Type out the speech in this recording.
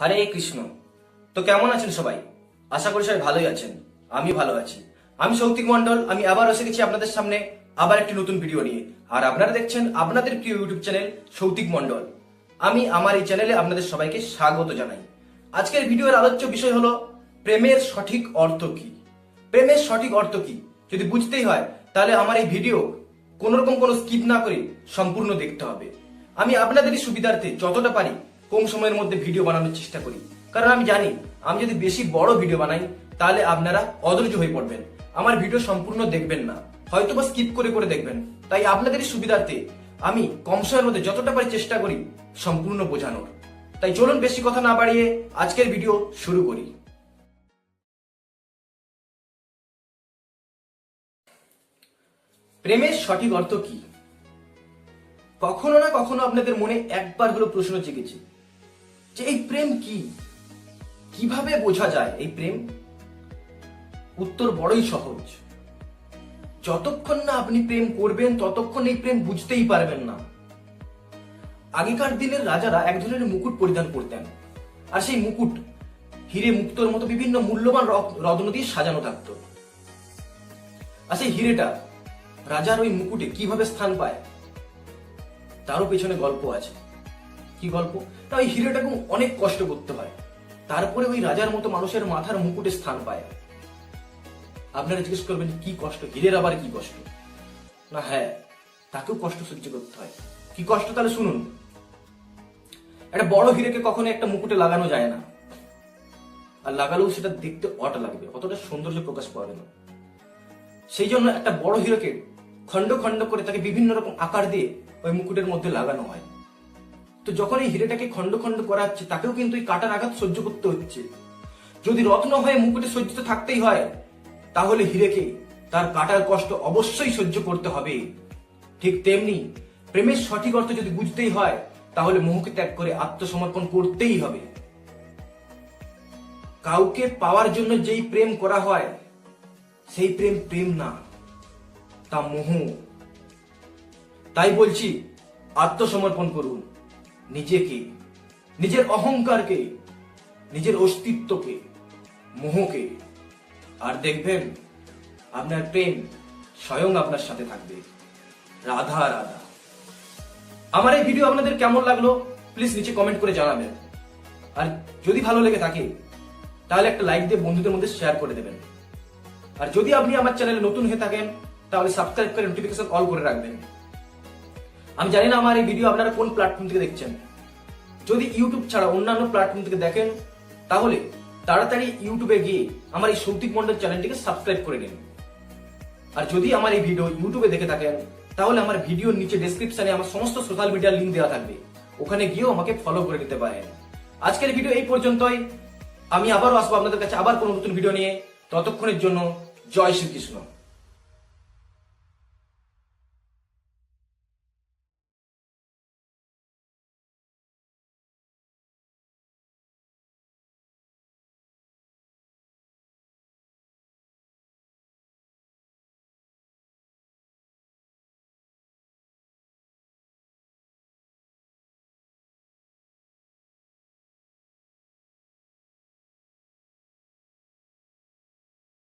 হরে কৃষ্ণ। তো কেমন আছেন সবাই? আশা করি সবাই ভালোই আছেন। আমি ভালো আছি। আমি সৌতিক মন্ডল আমি আবার এসে গেছি আপনাদের সামনে আবার একটি নতুন ভিডিও নিয়ে। আর আপনারা দেখছেন আপনাদের প্রিয় ইউটিউব চ্যানেল সৌতিক মন্ডল আমি আমার এই চ্যানেলে আপনাদের সবাইকে স্বাগত জানাই। আজকের ভিডিওর আলোচ্য বিষয় হলো, প্রেমের সঠিক অর্থ কি? প্রেমের সঠিক অর্থ কি? যদি বুঝতেই হয়, তাহলে আমার এই ভিডিও কোন রকম কোনো স্কিপ না করে সম্পূর্ণ দেখতে হবে। আমি আপনাদেরই সুবিধার্থে যতটা পারি কম সময়ের মধ্যে ভিডিও বানানোর চেষ্টা করি। কারণ আমি জানি, আমি যদি বেশি বড় ভিডিও বানাই, তাহলে আপনারা অধৈর্য হয়ে পড়বেন। আমার ভিডিও সম্পূর্ণ দেখবেন না। হয়তো বা স্কিপ করে করে দেখবেন। তাই আপনাদেরই সুবিধার্থে আমি কম সময়ের মধ্যে যতটা পারি চেষ্টা করি, সম্পূর্ণ বোঝানোর। তাই চলুন বেশি কথা না বাড়িয়ে আজকের ভিডিও শুরু করি। প্রেমের সঠিক অর্থ কি? কখনো না কখনো আপনাদের মনে একবার হলো প্রশ্ন জেগেছে। যে এই প্রেম কি? কীভাবে বোঝা যায় এই প্রেম? উত্তর বড়ই সহজ। যতক্ষণ না আপনি প্রেম করবেন, ততক্ষণ এই প্রেম বুঝতেই পারবেন না। আগেকার দিনের রাজারা এক ধরনের মুকুট পরিধান করতেন। আর সেই মুকুট হিরে মুক্তোর মতো বিভিন্ন মূল্যবান রত্ন দিয়ে সাজানো থাকতো। আর সেই হিরেটা রাজার ওই মুকুটে কীভাবে স্থান পায়, তারও পেছনে গল্প আছে। কি গল্প? না ওই হিরোটাকে অনেক কষ্ট করতে হয়। তারপরে ওই রাজার মতো মানুষের মাথার মুকুটে স্থান পায়। আপনারা জিজ্ঞেস করবেন, কি কষ্ট? হীরের আবার কি কষ্ট? না হ্যাঁ তাকেও কষ্ট সহ্য করতে হয়। কি কষ্ট? তাহলে শুনুন। একটা বড় হিরেকে কখনো একটা মুকুটে লাগানো যায় না। আর লাগালেও সেটা দেখতে অট লাগবে, অতটা সৌন্দর্য প্রকাশ পাবে না। সেই জন্য একটা বড় হিরোকে খন্ড খন্ড করে তাকে বিভিন্ন রকম আকার দিয়ে ওই মুকুটের মধ্যে লাগানো হয়। তো যখন এই হিরেটাকে খন্ড খন্ড করা হচ্ছে তাকেও কিন্তু এই কাটার আঘাত সহ্য করতে হচ্ছে। যদি রত্ন হয়ে মুকুটে সহ্য থাকতেই হয়, তাহলে হিরেকে তার কাটার কষ্ট অবশ্যই সহ্য করতে হবে। ঠিক তেমনি প্রেমের সঠিক অর্থ যদি বুঝতেই হয়, তাহলে মোহকে ত্যাগ করে আত্মসমর্পণ করতেই হবে। কাউকে পাওয়ার জন্য যেই প্রেম করা হয়, সেই প্রেম প্রেম না, তা মোহ। তাই বলছি, আত্মসমর্পণ করুন। নিজেকে, নিজের অহংকারকে, নিজের অস্তিত্বকে, মোহকে। আর দেখবেন, আপনার প্রেম স্বয়ং আপনার সাথে থাকবে। রাধা রাধা। আমার এই ভিডিও আপনাদের কেমন লাগল প্লিজ নিচে কমেন্ট করে জানাবেন। আর যদি ভালো লেগে থাকে, তাহলে একটা লাইক দিয়ে বন্ধুদের মধ্যে শেয়ার করে দেবেন। আর যদি আপনি আমার চ্যানেলে নতুন হয়ে থাকেন, তাহলে সাবস্ক্রাইব করে নোটিফিকেশন অল করে রাখবেন। আমি জানি না আমার এই ভিডিও আপনারা কোন প্ল্যাটফর্ম থেকে দেখছেন। যদি ইউটিউব ছাড়া অন্যান্য প্ল্যাটফর্ম থেকে দেখেন, তাহলে তাড়াতাড়ি ইউটিউবে গিয়ে আমার এই সৌতিক মন্ডল চ্যানেলটিকে সাবস্ক্রাইব করে নিন। আর যদি আমার এই ভিডিও ইউটিউবে দেখে থাকেন, তাহলে আমার ভিডিওর নিচে ডেসক্রিপশনে আমার সমস্ত সোশ্যাল মিডিয়ার লিঙ্ক দেওয়া থাকবে। ওখানে গিয়েও আমাকে ফলো করে নিতে পারেন। আজকের ভিডিও এই পর্যন্তই। আমি আবারও আসব আপনাদের কাছে আবার কোনো নতুন ভিডিও নিয়ে। ততক্ষণের জন্য জয় শ্রীকৃষ্ণ।